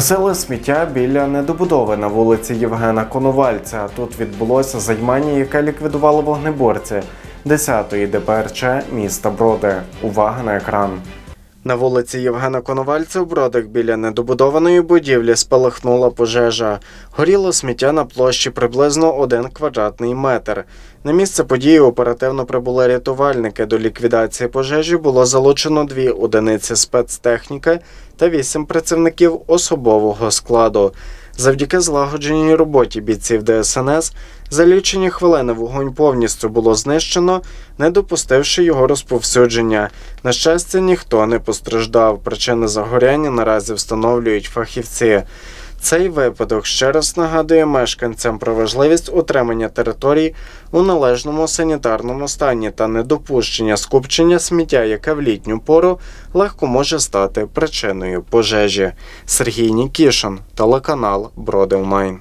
Гасили сміття біля недобудови на вулиці Євгена Коновальця. Тут відбулося займання, яке ліквідували вогнеборці 10-ї ДПРЧ міста Броди. Увага на екран. На вулиці Євгена Коновальця в Бродах біля недобудованої будівлі спалахнула пожежа. Горіло сміття на площі приблизно один квадратний метр. На місце події оперативно прибули рятувальники. До ліквідації пожежі було залучено дві одиниці спецтехніки та вісім працівників особового складу. Завдяки злагодженій роботі бійців ДСНС за лічені хвилини вогонь повністю було знищено, не допустивши його розповсюдження. На щастя, ніхто не постраждав. Причини загоряння наразі встановлюють фахівці. Цей випадок ще раз нагадує мешканцям про важливість утримання територій у належному санітарному стані та недопущення скупчення сміття, яке в літню пору легко може стати причиною пожежі. Сергій Нікішин, телеканал Броди Онлайн.